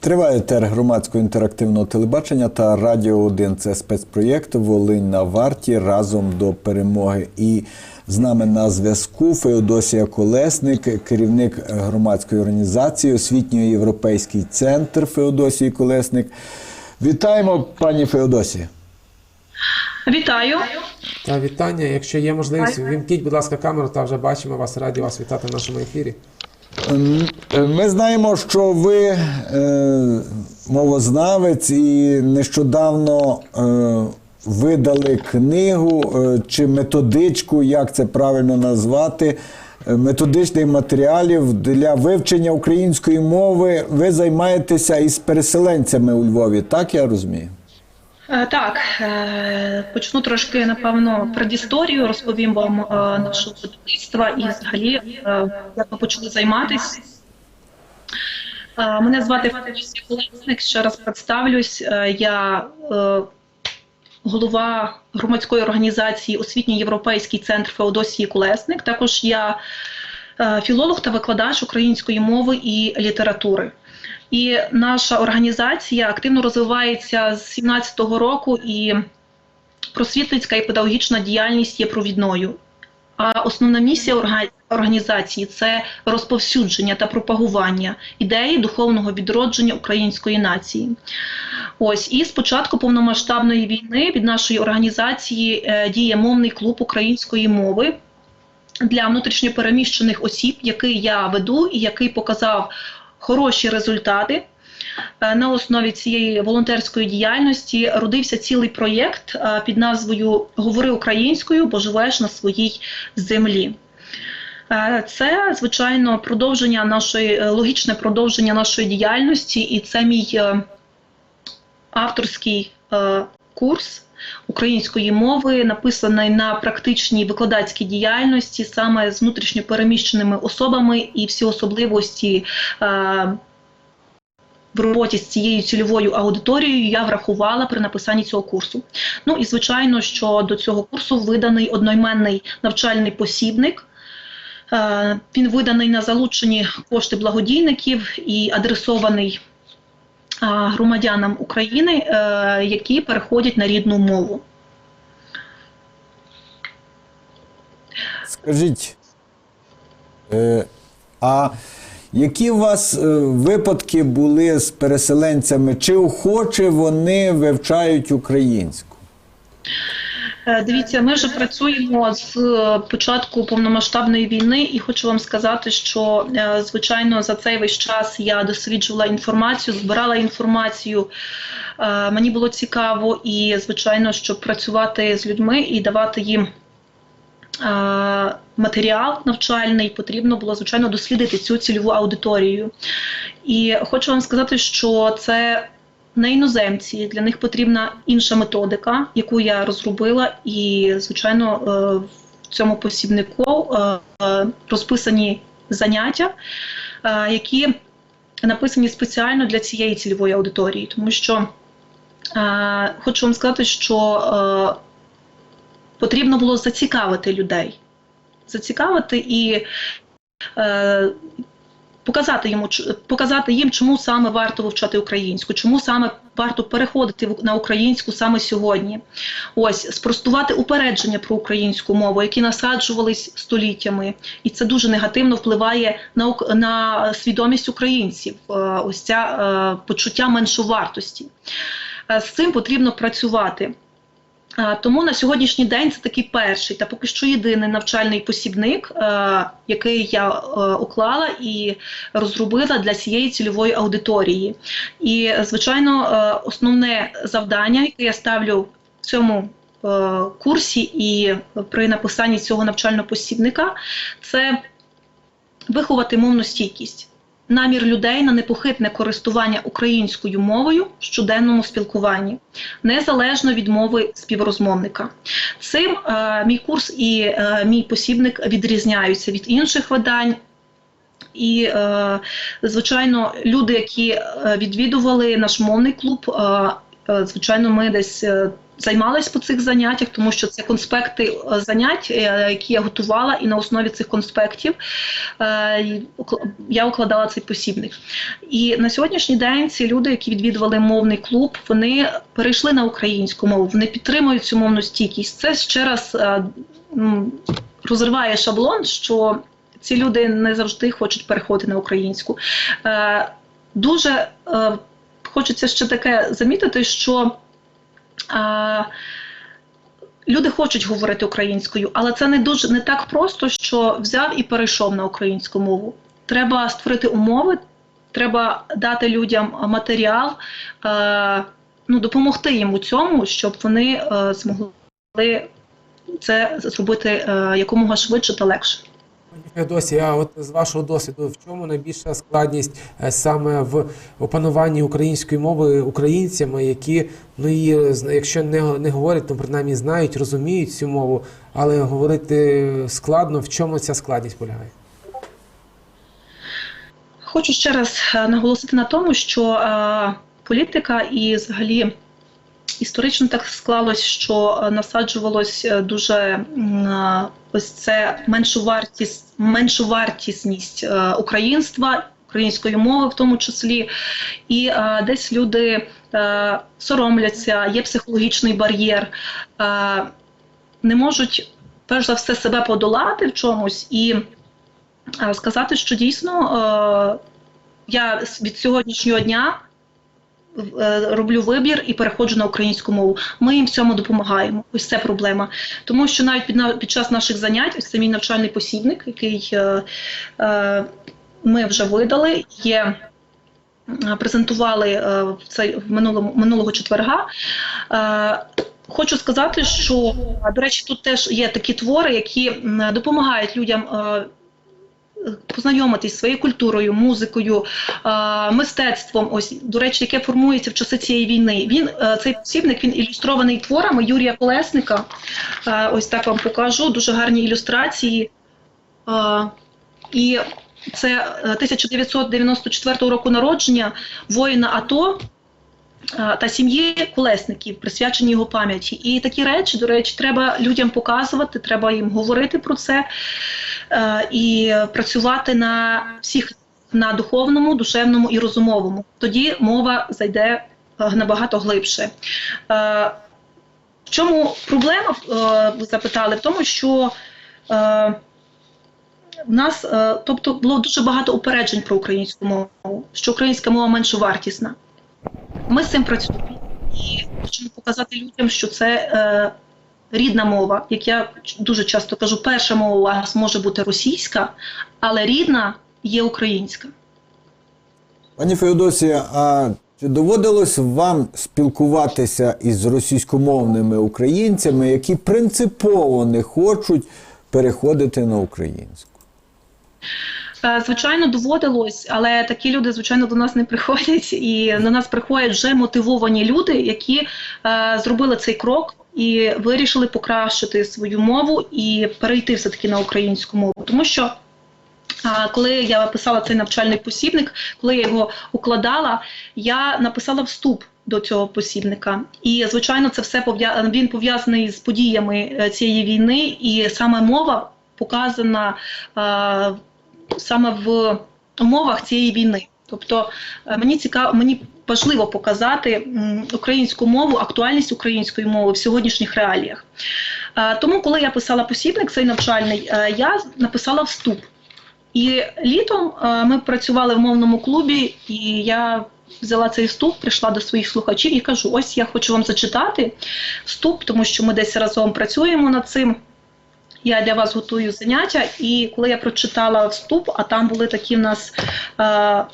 Триває етер громадського інтерактивного телебачення та Радіо 1. Це спецпроєкт Волинь на варті разом до перемоги. І з нами на зв'язку Феодосія Колесник, керівник громадської організації Освітньо Європейський центр Феодосії Колесник. Вітаємо, пані Феодосія. Вітаю. Та вітання. Якщо є можливість, вімкніть, будь ласка, камеру, та вже бачимо вас. Раді вас вітати в нашому ефірі. М, е, Ми знаємо, що ви е, мовознавець і нещодавно е, видали книгу е, чи методичку, як це правильно назвати, методичних матеріалів для вивчення української мови. Ви займаєтеся із переселенцями у Львові, так я розумію? Е, Так, е, почну трошки, напевно, предісторію, розповім вам е, нашого будівництва і взагалі, як ми почали займатися. Мене звати Федорісія Колесник, ще раз представлюсь. Я голова громадської організації Освітньо-Європейський центр Феодосії Колесник. Також я філолог та викладач української мови і літератури. І наша організація активно розвивається з 17-го року, і просвітницька і педагогічна діяльність є провідною. А основна місія організації це розповсюдження та пропагування ідеї духовного відродження української нації. Ось і з початку повномасштабної війни від нашої організації е, діє мовний клуб української мови для внутрішньопереміщених осіб, який я веду і який показав хороші результати. Е, На основі цієї волонтерської діяльності родився цілий проєкт е, під назвою Говори українською, бо живеш на своїй землі. Е, Це, звичайно, продовження нашої логічне продовження нашої діяльності, і це мій авторський курс української мови, написаний на практичній викладацькій діяльності, саме з внутрішньопереміщеними особами і всі особливості. е, в роботі з цією цільовою аудиторією я врахувала при написанні цього курсу. Ну і звичайно, що до цього курсу виданий одноіменний навчальний посібник. Е, Він виданий на залучені кошти благодійників і адресований громадянам України, е, які переходять на рідну мову. Скажіть, е, а які у вас е, випадки були з переселенцями? Чи охоче вони вивчають українську? Е, Дивіться, ми вже працюємо з е, початку повномасштабної війни, і хочу вам сказати, що е, звичайно за цей весь час я досліджувала інформацію, збирала інформацію. Мені було цікаво і, звичайно, щоб працювати з людьми і давати їм. Матеріал навчальний потрібно було звичайно дослідити цю цільову аудиторію. І хочу вам сказати, що це не іноземці, для них потрібна інша методика, яку я розробила, і звичайно е, в цьому посібнику е, розписані заняття, е, які написані спеціально для цієї цільової аудиторії, тому що хочу вам сказати, що потрібно було зацікавити людей, зацікавити і. Показати йому показати їм, чому саме варто вивчати українську, чому саме варто переходити на українську саме сьогодні. Ось спростувати упередження про українську мову, які насаджувались століттями, і це дуже негативно впливає на на свідомість українців. е, Ось ця е, почуття меншовартості. Е, З цим потрібно працювати. Тому на сьогоднішній день це такий перший та поки що єдиний навчальний посібник, який я уклала і розробила для цієї цільової аудиторії. І, звичайно, основне завдання, яке я ставлю в цьому курсі і при написанні цього навчального посібника, це виховати мовну стійкість. Намір людей на непохитне користування українською мовою в щоденному спілкуванні, незалежно від мови співрозмовника. Цим е, мій курс і е, мій посібник відрізняються від інших видань. І, е, звичайно, люди, які е, відвідували наш мовний клуб, е, звичайно, ми десь е, займалась по цих заняттях, тому що це конспекти е, занять, е, які я готувала, і на основі цих конспектів е, я укладала цей посібник. І на сьогоднішній день ці люди, які відвідували мовний клуб, вони перейшли на українську мову, вони підтримують цю мовну стійкість. Це ще раз е, розриває шаблон, що ці люди не завжди хочуть переходити на українську. Е, Дуже е, хочеться ще таке замітити, що е, люди хочуть говорити українською, але це не дуже не так просто, що взяв і перейшов на українську мову. Треба створити умови, треба дати людям матеріал, е, ну, допомогти їм у цьому, щоб вони е, змогли це зробити е, якомога швидше та легше. Пані Феодосія, а от з вашого досвіду, в чому найбільша складність е, саме в опануванні української мови українцями, які ну її якщо не, не говорять, то принаймні знають, розуміють цю мову, але говорити складно. В чому ця складність полягає? Хочу ще раз е, наголосити на тому, що е, політика і взагалі історично так склалось, що е, насаджувалось е, дуже е, ось це меншу вартість, меншу вартісність українства. Української мови в тому числі, і десь люди соромляться, є психологічний бар'єр, не можуть перш за все себе подолати в чомусь і сказати, що дійсно я від сьогоднішнього дня роблю вибір і переходжу на українську мову. Ми їм в цьому допомагаємо. Ось це проблема. Тому що навіть під, під час наших занять, ось це мій навчальний посібник, який е, е, ми вже видали, є. е, Презентували е, цей в минулому минулого четверга. Е, Хочу сказати, що до речі, тут теж є такі твори, які допомагають людям е, познайомитись зі своєю культурою, музикою, е, мистецтвом. Ось до речі, яке формується в часи цієї війни. Він е, цей посібник він ілюстрований творами Юрія Колесника. Е, Ось так вам покажу. Дуже гарні ілюстрації. І це е, 1994 року народження воїна АТО та сім'ї колесників, присвячені його пам'яті. І такі речі, до речі, треба людям показувати, треба їм говорити про це е, і працювати на всіх на духовному, душевному і розумовому. Тоді мова зайде е, набагато глибше. Е, В чому проблема, ви запитали, в тому, що в нас, тобто, було дуже багато упереджень про українську мову, що українська мова меншовартісна. Ми з цим працюємо і хочемо показати людям, що це е, рідна мова, як я дуже часто кажу, перша мова у вас може бути російська, але рідна є українська. Пані Феодосія, а чи доводилось вам спілкуватися із російськомовними українцями, які принципово не хочуть переходити на українську? Е, Звичайно, доводилось, але такі люди, звичайно, до нас не приходять, і до нас приходять вже мотивовані люди, які е, зробили цей крок і вирішили покращити свою мову і перейти все таки на українську мову, тому що. Коли я писала цей навчальний посібник, коли я його укладала, я написала вступ до цього посібника. І звичайно, це все він пов'язаний з подіями е, цієї війни, і саме мова показана е, саме в умовах цієї війни. Тобто е, мені цікаво, мені важливо показати українську мову, актуальність української мови в сьогоднішніх реаліях. Е, Тому, коли я писала посібник, цей навчальний, е, я написала вступ. І літом ми працювали в мовному клубі, і я взяла цей вступ, прийшла до своїх слухачів і кажу: ось я хочу вам зачитати вступ, тому що ми десь разом працюємо над цим. Я для вас готую заняття, і коли я прочитала вступ, а там були такі в нас е,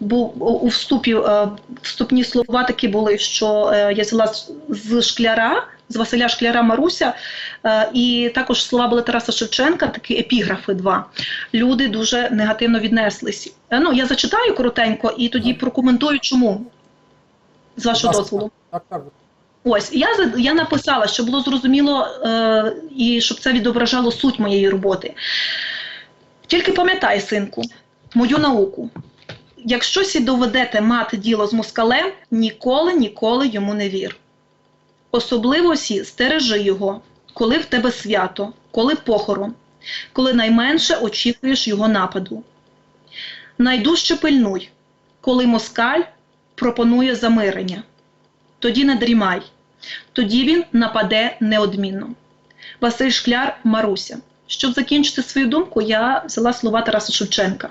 був у- вступі е, вступні слова такі були, що е, я взяла з, шкляра, з Василя Шкляра Маруся, е, і також слова були Тараса Шевченка, такі епіграфи два. Люди дуже негативно віднеслись. Ну, я зачитаю коротенько і тоді прокоментую, чому. З вашого дозволу. Так, так. Ось я я написала, щоб було зрозуміло е, і щоб це відображало суть моєї роботи. Тільки пам'ятай, синку, мою науку. Якщо сі доведете мати діло з москалем, ніколи, ніколи йому не вір. Особливості стережи його, коли в тебе свято, коли похорон, коли найменше очікуєш його нападу. Найдужче пильнуй, коли москаль пропонує замирення. Тоді не дрімай, тоді він нападе неодмінно. Василь Шкляр Маруся. Щоб закінчити свою думку, я взяла слова Тараса Шевченка.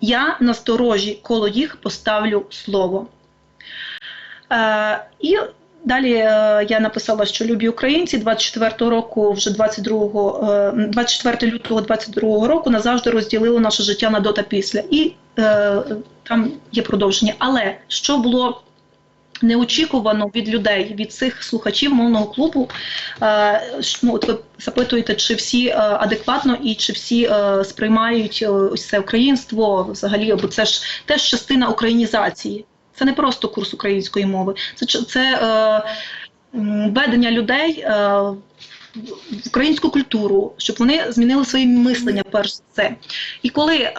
Я на сторожі коло їх поставлю слово. Е, і далі е, я написала, що любі українці 24 року, вже 22, е, 24 лютого 22 року назавжди розділили наше життя на до та після. І е, там є продовження. Але що було неочікувано від людей, від цих слухачів мовного клубу. Е, ну, от ви запитуєте, чи всі е, адекватно і чи всі е, сприймають ось це українство взагалі, бо це ж теж частина українізації. Це не просто курс української мови, це, це е, ведення людей е, українську культуру, щоб вони змінили своє мислення перш за все. І коли е,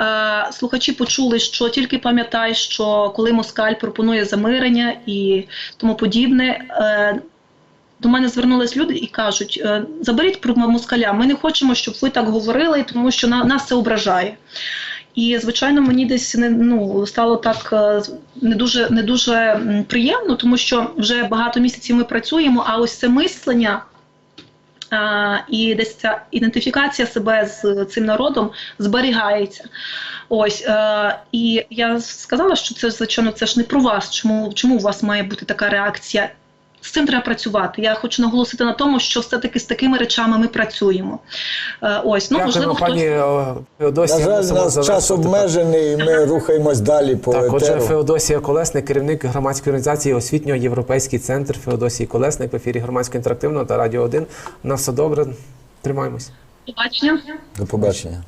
слухачі почули, що тільки пам'ятай, що коли москаль пропонує замирення і тому подібне. Е, до мене звернулись люди і кажуть: е, заберіть про москаля, ми не хочемо, щоб ви так говорили, тому що на, нас це ображає. І звичайно, мені десь не ну стало так е, не дуже не дуже приємно, тому що вже багато місяців ми працюємо, а ось це мислення. І десь ця ідентифікація себе з цим народом зберігається. Ось е, і я сказала, що це звичайно це ж не про вас. Чому чому у вас має бути така реакція? З цим треба працювати. Я хочу наголосити на тому, що все-таки з такими речами ми працюємо. Е, ось ну Дякуємо, можливо, пані хтось е, На жаль, нас час обмежений, і ми рухаємось далі по Так, отже. Феодосія Колесник, керівник громадської організації освітньо європейський центр Феодосії Колесник в ефірі громадського інтерактивного та радіо 1. На все добре. Тримаємось. побачення. До побачення.